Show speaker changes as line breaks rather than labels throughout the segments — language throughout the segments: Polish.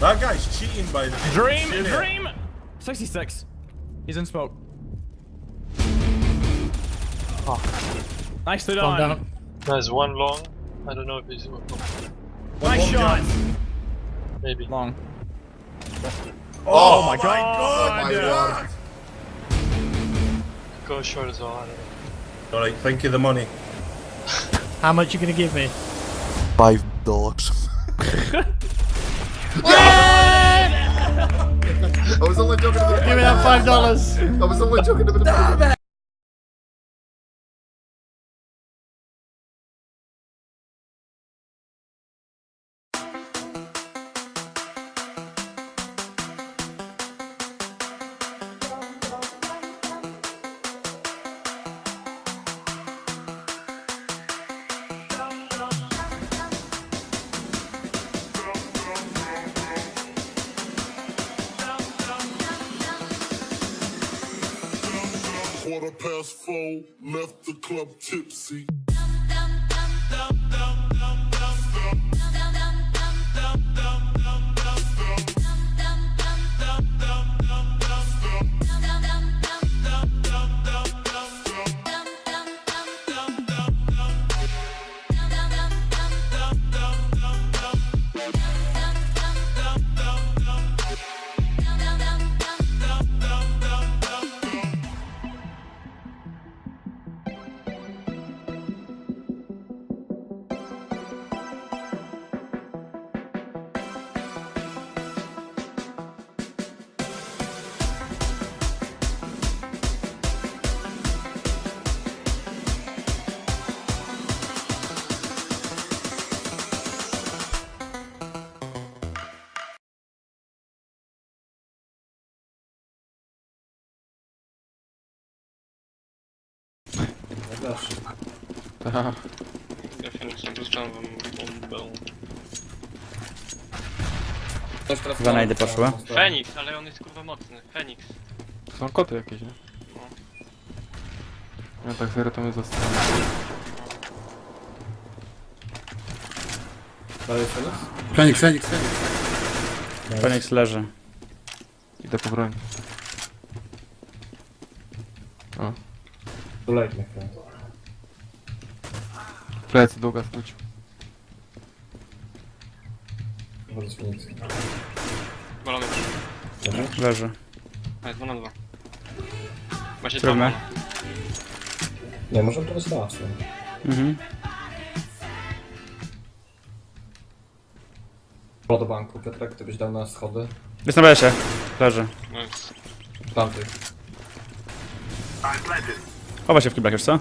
That guy's cheating by the way.
Dream,
Serious.
dream! 66. He's in smoke. Ah. Nicely
Calm
done.
down.
There's one long. I don't know if he's
Nice
long
shot.
maybe.
Long.
Oh, oh,
my
my
God.
god!
Go short as well. I don't know.
Alright, think of the money.
How much you gonna give me?
Five dollars. I was only joking a bit.
Give me that five dollars.
I was only joking a bit.
Quarter past four, left the club tipsy.
Ja Phoenixem puszczam wam bombę.
Dwa najdy poszły.
Feniks, ale on jest kurwa mocny. Feniks.
Są koty jakieś, nie? Ja tak serio to mnie zastanawia.
Feniks, Feniks, Feniks.
Phoenix leży.
Idę po broń. O. Plecy długa skrócił.
Balony.
Leży.
A jest 2 na 2. Macie
Trudne.
dwa.
Nie, możemy to wystawać.
Mhm.
Do banku, Piotrek, ty byś dał na schody.
Jest na besie. Leży.
No jest.
Tamtych.
Chowa się w kiblach już, co?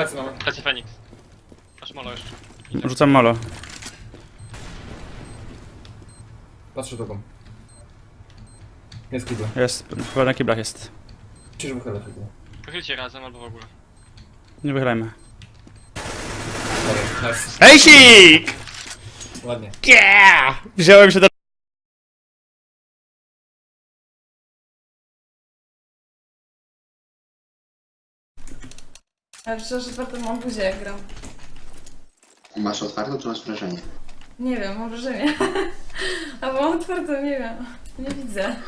Plecy mamy.
Plecy Feniks. Aż molo jeszcze.
Rzucam molo.
Patrzę drugą. Jest kibla.
Jest. Chyba na kiblach jest.
Musisz wychylać kibla.
Pochylcie razem albo w ogóle.
Nie wychylajmy.
Dobra, nice. Ładnie.
Yeah! Wziąłem się do...
Ja przecież otwartą mam buzię jak gram.
Masz otwartą, czy masz wrażenie?
Nie wiem, mam wrażenie. Albo mam otwartą, nie wiem. Nie widzę.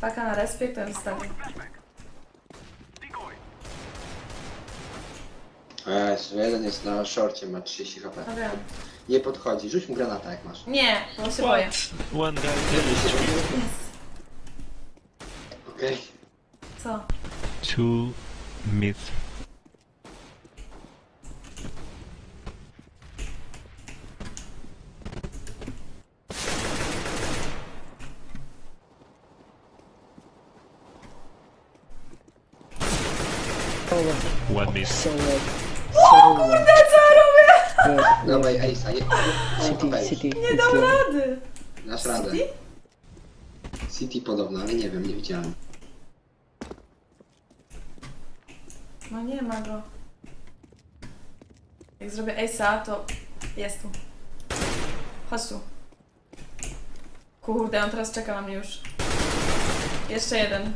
Paka na respie, to ją wstawię.
Eee, jeden jest na szorcie, ma 30 HP.
Wiem.
Nie podchodzi, rzuć mu granata jak masz.
Nie, bo się boję.
One guy.
Jest.
Okej.
Co?
Two mid. One mid.
Dawaj, Ace'a, je... City, City.
Nie dam rady!
Nasz radę.
City?
City podobno, ale nie wiem, nie widziałem.
No nie ma go. Jak zrobię Ace'a, to jest tu. Chodź tu. Kurde, on teraz czeka na mnie już. Jeszcze jeden.